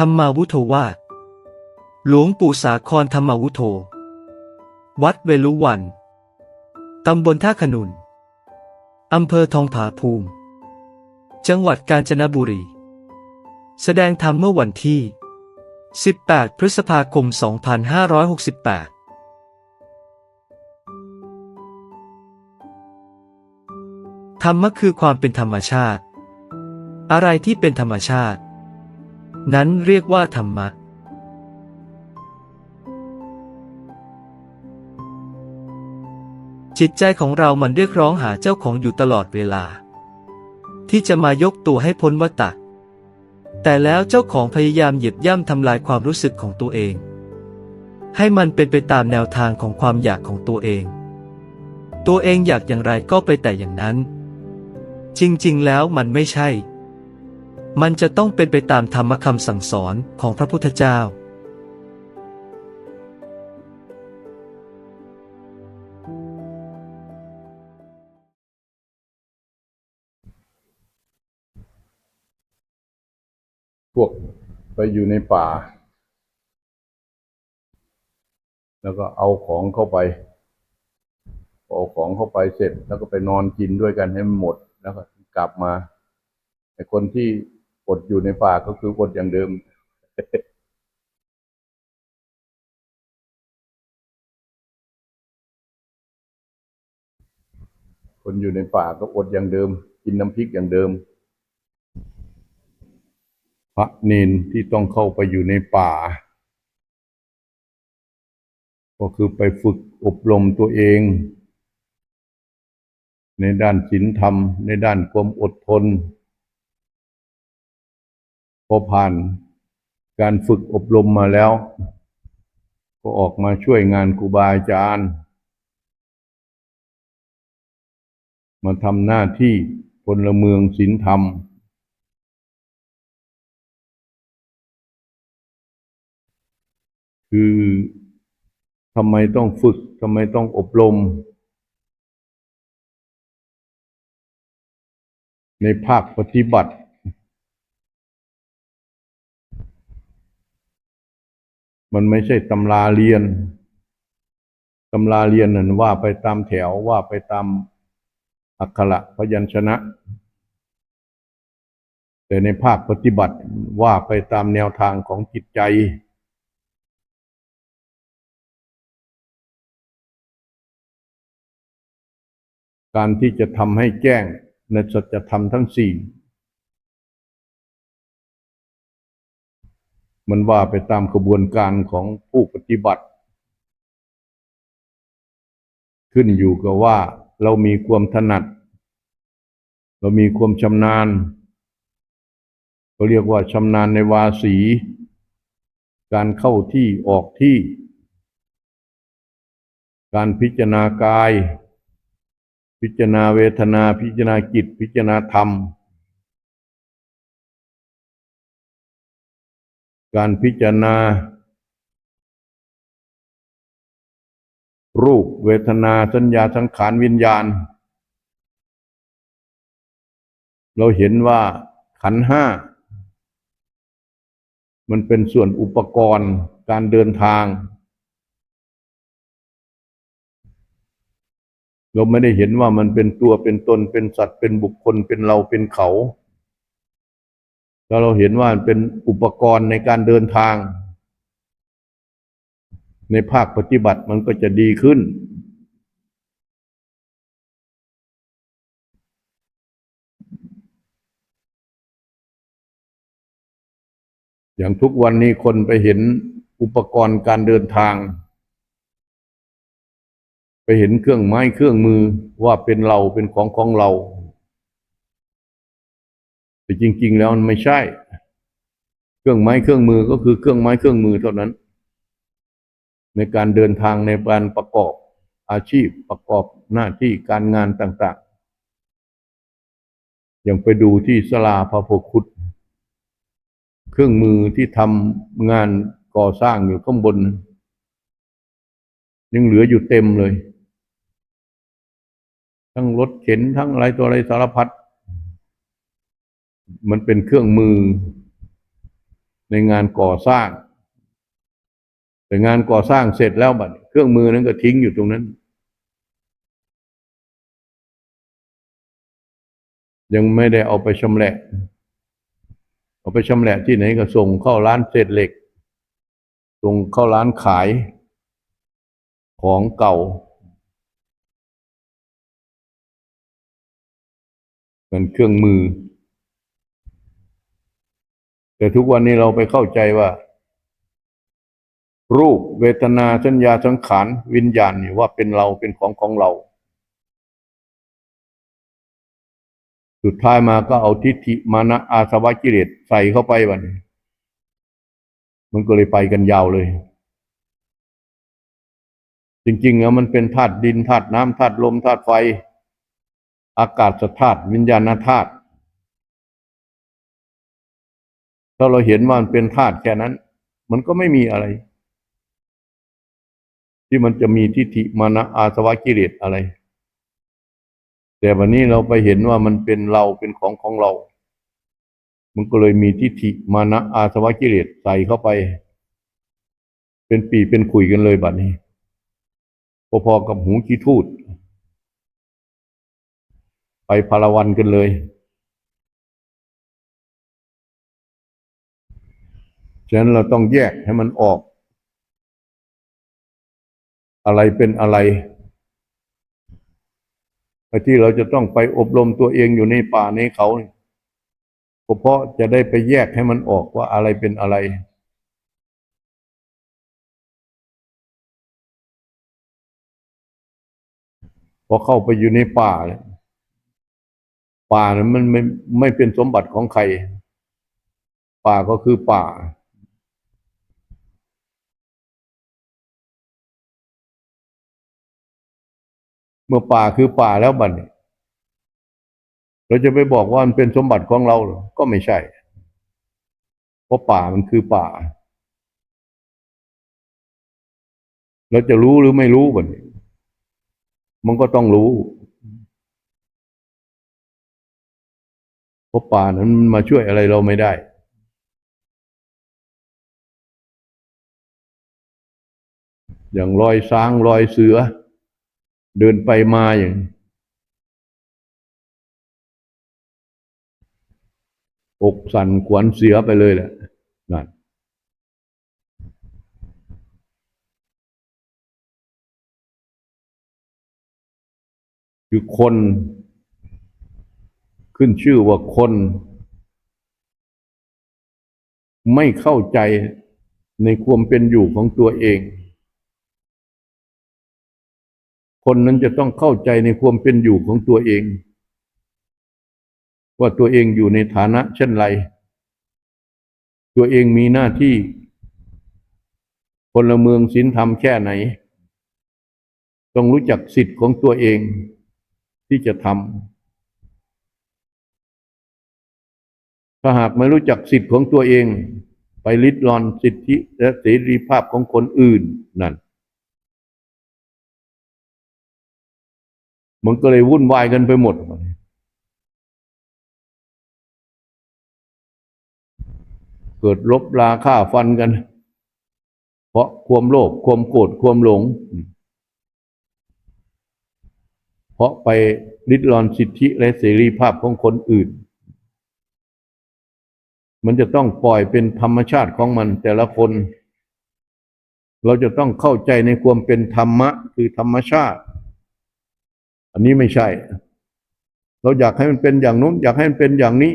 ธรรมาวุโธวาหลวงปู่สาครธรรมาวุโธ วัดเวลุวัน ตำบลท่าขนุน อำเภอทองผาภูมิ จังหวัดกาญจนบุรี แสดงธรรมเมื่อวันที่ 18 พฤษภาคม 2568ธรรมะคือความเป็นธรรมชาติ อะไรที่เป็นธรรมชาติ นั้นเรียกว่าธรรมะ จิตใจของเรามันเรียกร้องหาเจ้าของอยู่ตลอดเวลา ที่จะมายกตัวให้พ้นวัฏฏะแต่แล้วเจ้าของพยายามเหยียบย่ำทำลายความรู้สึกของตัวเอง ให้มันเป็นไปตามแนวทางของความอยากของตัวเอง ตัวเองอยากอย่างไรก็ไปแต่อย่างนั้น จริงๆ แล้วมันไม่ใช่ มันจะต้องเป็นไปตามธรรมคำสั่งสอนของพระพุทธเจ้า พวกไปอยู่ในป่า แล้วก็เอาของเข้าไปเอาของเข้าไปเสร็จ แล้วก็ไปนอนกินด้วยกันให้มันหมด แล้วก็กลับมาไอ้คนที่ อดอยู่ในป่าก็คืออดอย่างเดิมคนอยู่ในป่าก็อดอย่างเดิม กินน้ำพริกอย่างเดิม พระเนนที่ต้องเข้าไปอยู่ในป่า ก็คือไปฝึกอบรมตัวเอง ในด้านศีลธรรม ในด้านความอดทน พอผ่านการฝึกอบรมมาแล้ว ก็ออกมาช่วยงานครูบาอาจารย์ มาทำหน้าที่พลเมืองศีลธรรม คือทำไมต้องฝึกทำไมต้องอบรม ในภาคปฏิบัติ มันไม่ใช่ตำราเรียนตำราเรียนนั่นว่าไปตามแถวว่าไปตามอักขระพยัญชนะ แต่ในภาคปฏิบัติว่าไปตามแนวทางของจิตใจ การที่จะทำให้แจ้งในสัจธรรมทั้งสี่ มันว่าไปตามกระบวนการของผู้ปฏิบัติ ขึ้นอยู่กับว่าเรามีความถนัด เรามีความชำนาญเขาเรียกว่าชำนาญในวาสี การเข้าที่ออกที่ การพิจารณากาย พิจารณาเวทนา พิจารณาจิต พิจารณาธรรม การพิจารณา รูปเวทนาสัญญาสังขารวิญญาณ เราเห็นว่าขันห้า มันเป็นส่วนอุปกรณ์การเดินทาง เราไม่ได้เห็นว่ามันเป็นตัวเป็นตนเป็นสัตว์เป็นบุคคลเป็นเราเป็นเขา แล้วเราเห็นว่ามันเป็นอุปกรณ์ในการเดินทาง ในภาคปฏิบัติมันก็จะดีขึ้น อย่างทุกวันนี้คนไปเห็นอุปกรณ์การเดินทาง ไปเห็นเครื่องไม้เครื่องมือว่าเป็นเราเป็นของของเรา แต่จริง ๆ แล้วมันไม่ใช่ เครื่องไม้เครื่องมือก็คือเครื่องไม้เครื่องมือเท่านั้น ในการเดินทางในการประกอบอาชีพประกอบหน้าที่การงานต่าง ๆ อย่างไปดูที่สลาพระโพคุตเครื่องมือที่ทำงานก่อสร้างอยู่ข้างบน ยังเหลืออยู่เต็มเลย ทั้งรถเข็นทั้งอะไรตัวอะไรสารพัด มันเป็นเครื่องมือในงานก่อสร้าง แต่งานก่อสร้างเสร็จแล้วบัดเครื่องมือนั้นก็ทิ้งอยู่ตรงนั้น ยังไม่ได้เอาไปชำแหละ เอาไปชำแหละที่ไหนก็ส่งเข้าร้านเศษเหล็ก ส่งเข้าร้านขายของเก่าเป็นเครื่องมือ แต่ทุกวันนี้เราไปเข้าใจว่า รูปเวทนาสัญญาสังขารวิญญาณนี่ว่าเป็นเราเป็นของของเรา สุดท้ายมาก็เอาทิฏฐิมานะอาสวะกิเลสใส่เข้าไปวันนี้มันก็เลยไปกันยาวเลย จริงๆแล้วมันเป็นธาตุดินธาตุน้ำธาตุลมธาตุไฟ อากาศธาตุวิญญาณธาตุ ถ้าเราเห็นว่ามันเป็นธาตุแค่นั้น มันก็ไม่มีอะไร ที่มันจะมีทิฏฐิมานะอาสวะกิเลสอะไร แต่วันนี้เราไปเห็นว่ามันเป็นเราเป็นของของเรา มันก็เลยมีทิฏฐิมานะอาสวะกิเลสใส่เข้าไป เป็นปีเป็นขุยกันเลยบัดนี้พอๆกับหูขี้ทูดไปพาราวันกันเลย ฉะนั้นเราต้องแยกให้มันออก อะไรเป็นอะไรไอ้ที่เราจะต้องไปอบรมตัวเองอยู่ในป่าในเขาเนี่ยก็เพราะจะได้ไปแยกให้มันออกว่าอะไรเป็นอะไร พอเข้าไปอยู่ในป่าเนี่ยป่านั้นมันไม่ไม่เป็นสมบัติของใคร ป่าก็คือป่า เมื่อป่าคือป่าแล้วบัดนี้เราจะไปบอกว่ามันเป็นสมบัติของเราหรอก็ไม่ใช่ เพราะป่ามันคือป่า เราจะรู้หรือไม่รู้บัดนี้ มันก็ต้องรู้เพราะป่านั้นมันมาช่วยอะไรเราไม่ได้อย่างรอยช้างรอยเสือ เดินไปมาอย่างอกสั่นขวัญเสียไปเลยแหละนั่นคือคน ขึ้นชื่อว่าคน ไม่เข้าใจในความเป็นอยู่ของตัวเอง คนนั้นจะต้องเข้าใจในความเป็นอยู่ของตัวเอง ว่าตัวเองอยู่ในฐานะเช่นไร ตัวเองมีหน้าที่พลเมืองศีลธรรมแค่ไหน ต้องรู้จักสิทธิ์ของตัวเองที่จะทำถ้าหากไม่รู้จักสิทธิ์ของตัวเอง ไปลิดรอนสิทธิและเสรีภาพของคนอื่นนั่น มันก็เลยวุ่นวายกันไปหมด เกิดลบราฆ่าฟันกัน เพราะความโลภความโกรธความหลง เพราะไปริดรอนสิทธิและเสรีภาพของคนอื่น มันจะต้องปล่อยเป็นธรรมชาติของมันแต่ละคน เราจะต้องเข้าใจในความเป็นธรรมะคือธรรมชาติ อันนี้ไม่ใช่ เราอยากให้มันเป็นอย่างนู้น อยากให้มันเป็นอย่างนี้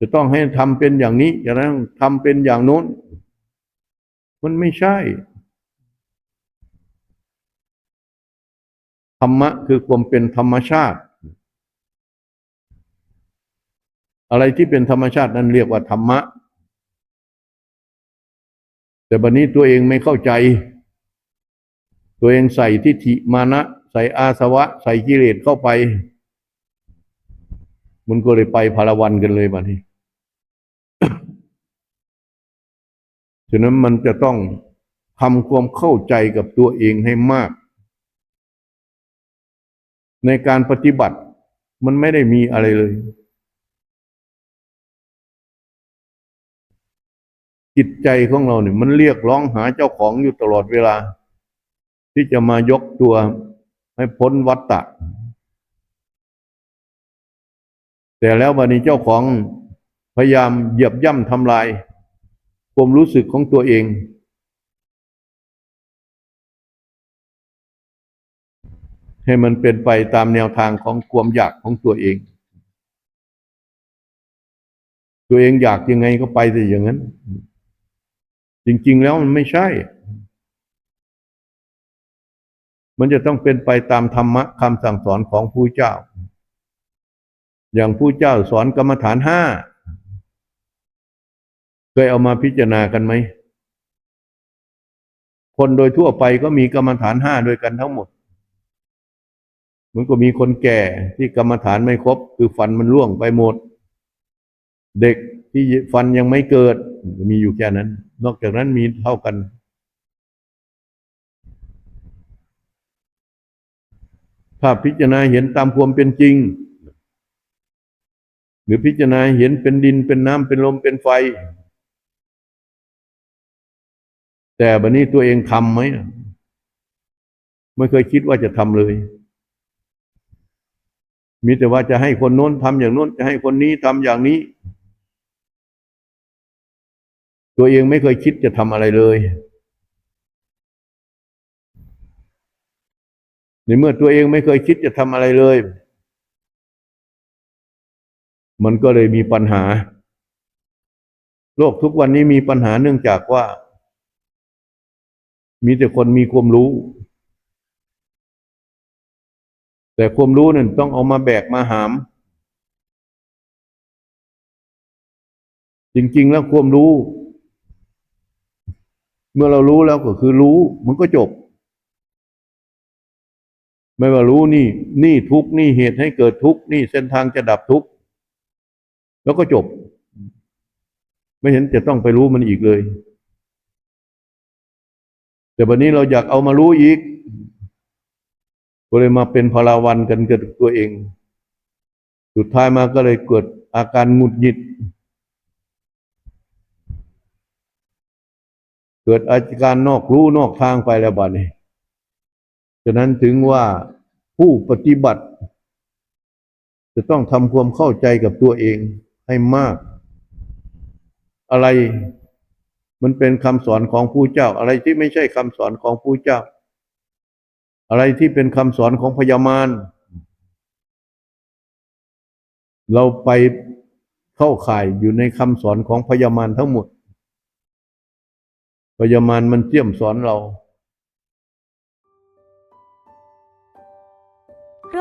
จะต้องให้ทำเป็นอย่างนี้อย่าต้องทำเป็นอย่างโน้น มันไม่ใช่ธรรมะคือความเป็นธรรมชาติ อะไรที่เป็นธรรมชาตินั้นเรียกว่าธรรมะ แต่บัดนนี้ตัวเองไม่เข้าใจ ตัวเองใส่ทิฏฐิมานะ ใส่อาสวะ ใส่กิเลสเข้าไป มันก็เลยไปพาราวันกันเลยบัดนี้ฉะนั้นมันจะต้องทำความเข้าใจกับตัวเองให้มาก ในการปฏิบัติมันไม่ได้มีอะไรเลย จิตใจของเราเนี่ยมันเรียกร้องหาเจ้าของอยู่ตลอดเวลา ที่จะมายกตัว ให้พ้นวัฏฏะแต่แล้ววันนี้เจ้าของพยายามเหยียบย่ำทำลาย ความรู้สึกของตัวเอง ให้มันเป็นไปตามแนวทางของความอยากของตัวเอง ตัวเองอยากยังไงก็ไปแต่อย่างนั้น จริง ๆ แล้วมันไม่ใช่ มันจะต้องเป็นไปตามธรรมะคำสั่งสอนของผู้เจ้า อย่างผู้เจ้าสอนกรรมฐานห้าเคยเอามาพิจารณากันไหม คนโดยทั่วไปก็มีกรรมฐานห้าด้วยกันทั้งหมดมันก็มีคนแก่ที่กรรมฐานไม่ครบ คือฟันมันร่วงไปหมด เด็กที่ฟันยังไม่เกิด มีอยู่แค่นั้น นอกจากนั้นมีเท่ากัน ถ้าพิจารณาเห็นตามความเป็นจริง หรือพิจารณาเห็นเป็นดินเป็นน้ำเป็นลมเป็นไฟ แต่บัดนี้ตัวเองทำไหมไม่เคยคิดว่าจะทำเลย มีแต่ว่าจะให้คนโน้นทำอย่างโน้น จะให้คนนี้ทำอย่างนี้ ตัวเองไม่เคยคิดจะทำอะไรเลย ในเมื่อตัวเองไม่เคยคิดจะทำอะไรเลย มันก็เลยมีปัญหา โลกทุกวันนี้มีปัญหาเนื่องจากว่า มีแต่คนมีความรู้ แต่ความรู้นั่นต้องเอามาแบกมาหาม จริง ๆ แล้วความรู้ เมื่อเรารู้แล้วก็คือรู้ มันก็จบ ไม่ว่ารู้นี่นี่ทุกนี่เหตุให้เกิดทุกนี่เส้นทางจะดับทุกแล้วก็จบ ไม่เห็นจะต้องไปรู้มันอีกเลย แต่วันนี้เราอยากเอามารู้อีกก็เลยมาเป็นพลาวันกันกับตัวเอง สุดท้ายมาก็เลยเกิดอาการหงุดหงิด เกิดอาการนอกรู้นอกทางไปแล้วบัดนี้ ฉะนั้นถึงว่าผู้ปฏิบัติ จะต้องทำความเข้าใจกับตัวเองให้มาก อะไรมันเป็นคำสอนของผู้เจ้า อะไรที่ไม่ใช่คำสอนของผู้เจ้า อะไรที่เป็นคำสอนของพญามารเราไปเข้าข่ายอยู่ในคำสอนของพญามารทั้งหมดพญามารมันเจี่ยมสอนเรา